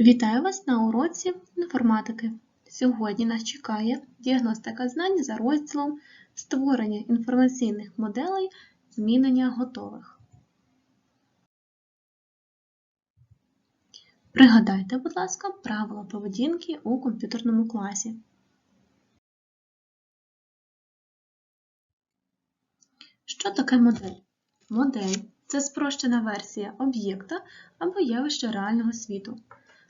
Вітаю вас на уроці інформатики. Сьогодні нас чекає діагностика знань за розділом Створення інформаційних моделей змінення готових. Пригадайте, будь ласка, правила поведінки у комп'ютерному класі. Що таке модель? Модель це спрощена версія об'єкта або явища реального світу.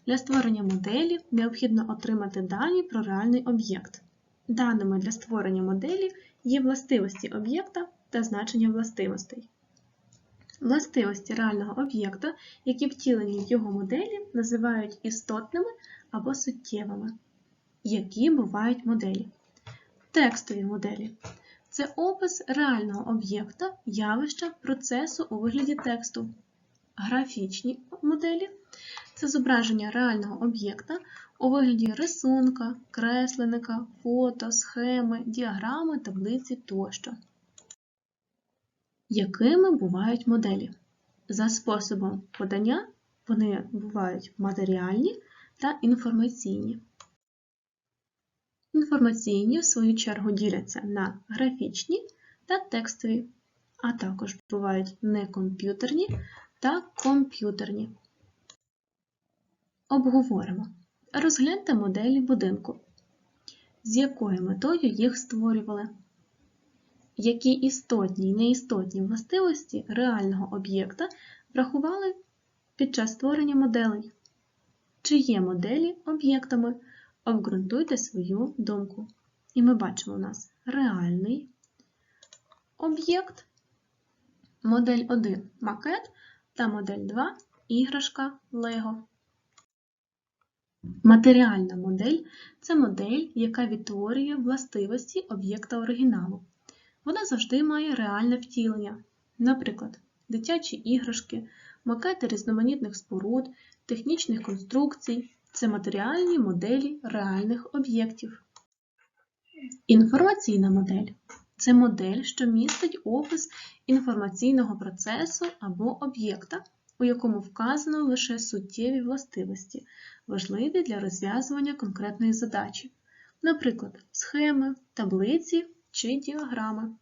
Для створення моделі необхідно отримати дані про реальний об'єкт. Даними для створення моделі є властивості об'єкта та значення властивостей. Властивості реального об'єкта, які втілені в його моделі, називають істотними або суттєвими. Які бувають моделі? Текстові моделі це опис реального об'єкта, явища, процесу у вигляді тексту. Графічні моделі це зображення реального об'єкта у вигляді рисунка, кресленика, фото, схеми, діаграми, таблиці тощо. Якими бувають моделі? За способом подання вони бувають матеріальні та інформаційні. Інформаційні, в свою чергу, діляться на графічні та текстові, а також бувають некомп'ютерні та комп'ютерні. Обговоримо. Розгляньте моделі будинку. З якою метою їх створювали? Які істотні і неістотні властивості реального об'єкта врахували під час створення моделей? Чи є моделі об'єктами? Обґрунтуйте свою думку. І ми бачимо у нас реальний об'єкт, модель 1 макет та модель 2 іграшка Lego. Матеріальна модель це модель, яка відтворює властивості об'єкта оригіналу. Вона завжди має реальне втілення, наприклад, дитячі іграшки, макети різноманітних споруд, технічних конструкцій це матеріальні моделі реальних об'єктів. Інформаційна модель це модель, що містить опис інформаційного процесу або об'єкта, у якому вказано лише суттєві властивості, важливі для розв'язування конкретної задачі, наприклад, схеми, таблиці чи діаграми.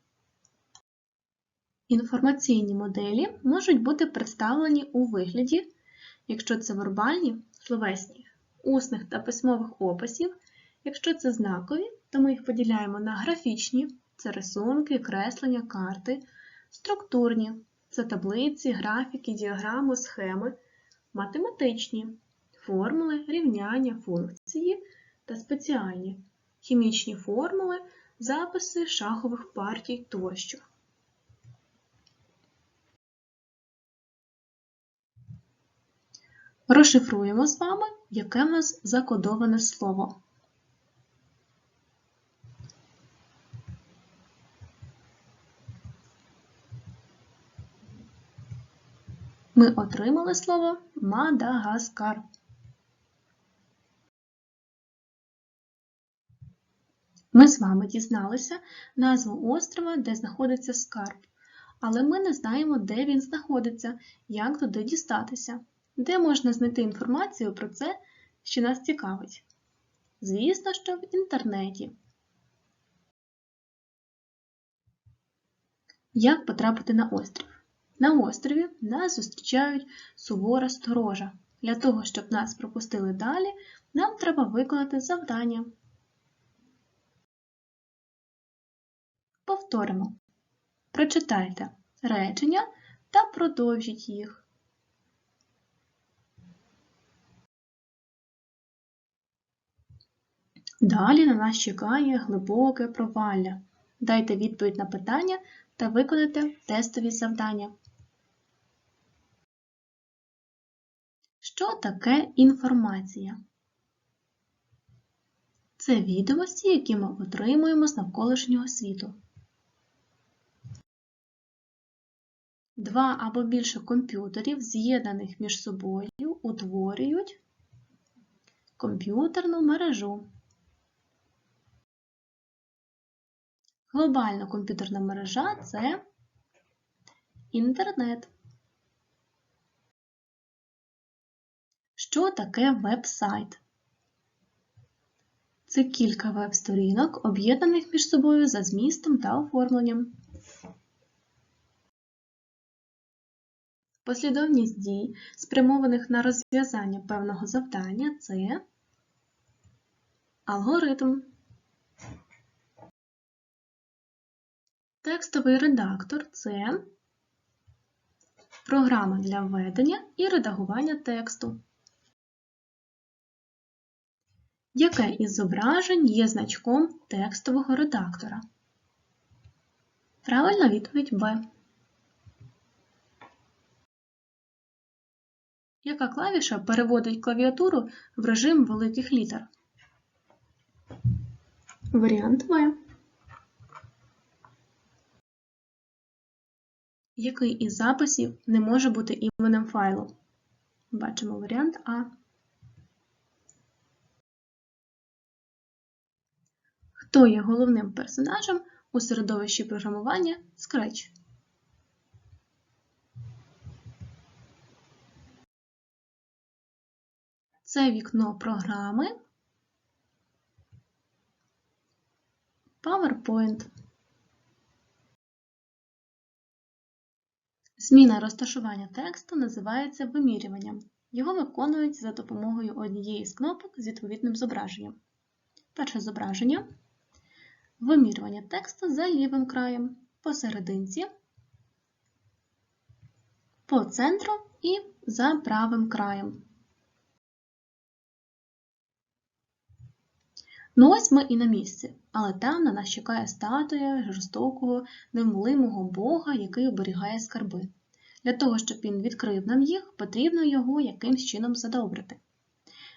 Інформаційні моделі можуть бути представлені у вигляді, якщо це вербальні, словесні, усних та письмових описів, якщо це знакові, то ми їх поділяємо на графічні це рисунки, креслення, карти, структурні це таблиці, графіки, діаграми, схеми, математичні формули, рівняння, функції та спеціальні, хімічні формули, записи шахових партій тощо. Розшифруємо з вами, яке в нас закодоване слово. Ми отримали слово Мадагаскар. Ми з вами дізналися назву острова, де знаходиться скарб, але ми не знаємо, де він знаходиться, як туди дістатися, де можна знайти інформацію про це, що нас цікавить. Звісно, що в інтернеті. Як потрапити на острів? На острові нас зустрічають сувора сторожа. Для того, щоб нас пропустили далі, нам треба виконати завдання. Повторимо. Прочитайте речення та продовжіть їх. Далі на нас чекає глибоке провалля. Дайте відповідь на питання та виконайте тестові завдання. Що таке інформація? Це відомості, які ми отримуємо з навколишнього світу. Два або більше комп'ютерів, з'єднаних між собою, утворюють комп'ютерну мережу. Глобальна комп'ютерна мережа це інтернет. Що таке веб-сайт? Це кілька веб-сторінок, об'єднаних між собою за змістом та оформленням. Послідовність дій, спрямованих на розв'язання певного завдання, це алгоритм. Текстовий редактор це програма для введення і редагування тексту. Яке із зображень є значком текстового редактора? Правильна відповідь Б. Яка клавіша переводить клавіатуру в режим великих літер? Варіант В. Який із записів не може бути іменем файлу? Бачимо варіант А. Хто є головним персонажем у середовищі програмування Scratch? Це вікно програми PowerPoint. Зміна розташування тексту називається вимірюванням. Його виконують за допомогою однієї з кнопок з відповідним зображенням. Перше зображення вимірювання тексту за лівим краєм, посерединці, по центру і за правим краєм. Ну ось ми і на місці, але там на нас чекає статуя жорстокого, невмолимого Бога, який оберігає скарби. Для того, щоб він відкрив нам їх, потрібно його якимсь чином задобрити.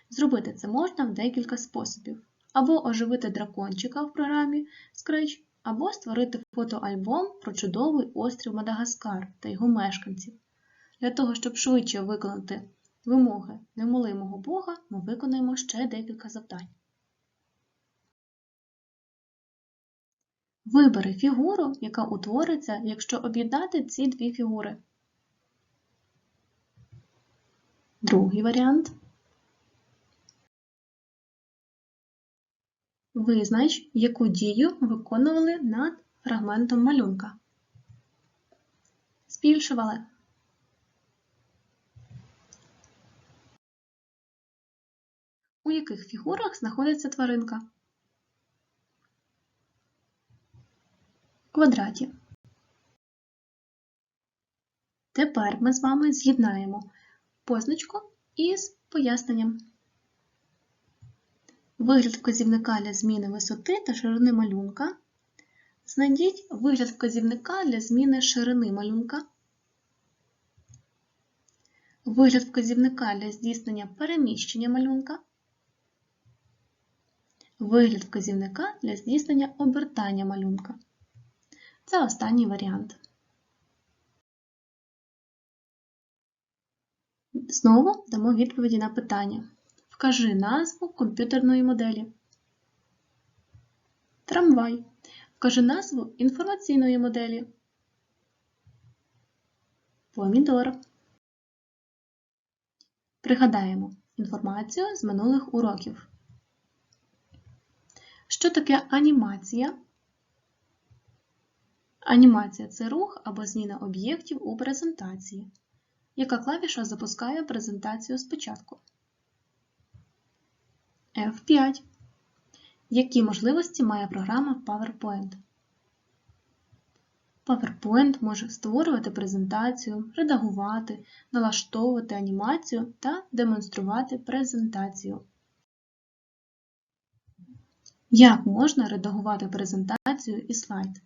Зробити це можна в декілька способів. Або оживити дракончика в програмі Scratch, або створити фотоальбом про чудовий острів Мадагаскар та його мешканців. Для того, щоб швидше виконати вимоги невмолимого Бога, ми виконаємо ще декілька завдань. Вибери фігуру, яка утвориться, якщо об'єднати ці дві фігури. Другий варіант. Визнач, яку дію виконували над фрагментом малюнка. Збільшували. У яких фігурах знаходиться тваринка? квадраті. Тепер ми з вами з'єднаємо позначку із поясненням. Вигляд вказівника для зміни висоти та ширини малюнка. Знайдіть вигляд вказівника для зміни ширини малюнка. Вигляд вказівника для здійснення переміщення малюнка. Вигляд вказівника для здійснення обертання малюнка. Це останній варіант. Знову дамо відповіді на питання. Вкажи назву комп'ютерної моделі. Трамвай. Вкажи назву інформаційної моделі. Помідор. Пригадаємо інформацію з минулих уроків. Що таке анімація? Анімація це рух або зміна об'єктів у презентації. Яка клавіша запускає презентацію спочатку? F5. Які можливості має програма PowerPoint? PowerPoint може створювати презентацію, редагувати, налаштовувати анімацію та демонструвати презентацію. Як можна редагувати презентацію і слайд?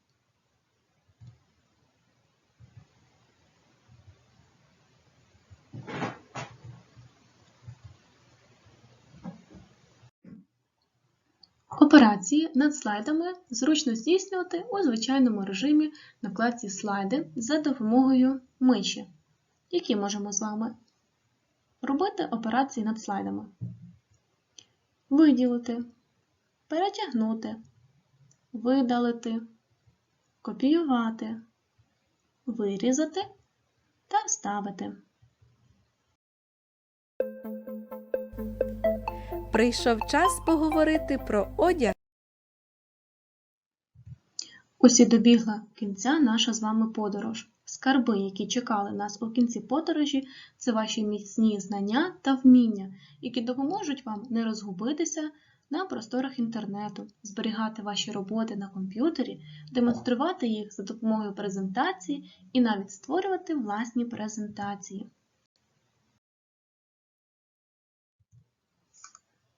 Операції над слайдами зручно здійснювати у звичайному режимі на вкладці Слайди за допомогою миші, які можемо з вами робити операції над слайдами. Виділити, перетягнути, видалити, копіювати, вирізати та вставити. Прийшов час поговорити про одяг. Ось і добігла кінця наша з вами подорож. Скарби, які чекали нас у кінці подорожі, це ваші міцні знання та вміння, які допоможуть вам не розгубитися на просторах інтернету, зберігати ваші роботи на комп'ютері, демонструвати їх за допомогою презентації і навіть створювати власні презентації.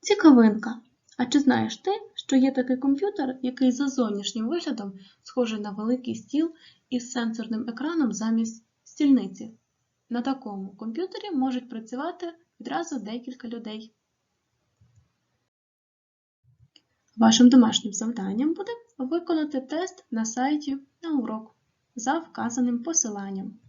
Цікавинка. А чи знаєш ти, що є такий комп'ютер, який за зовнішнім виглядом схожий на великий стіл із сенсорним екраном замість стільниці? На такому комп'ютері можуть працювати відразу декілька людей. Вашим домашнім завданням буде виконати тест на сайті на урок за вказаним посиланням.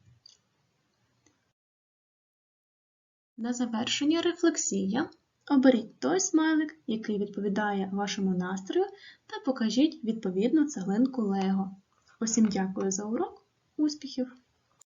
На завершення рефлексія. Оберіть той смайлик, який відповідає вашому настрою, та покажіть відповідну цеглинку Лего. Усім дякую за урок. Успіхів!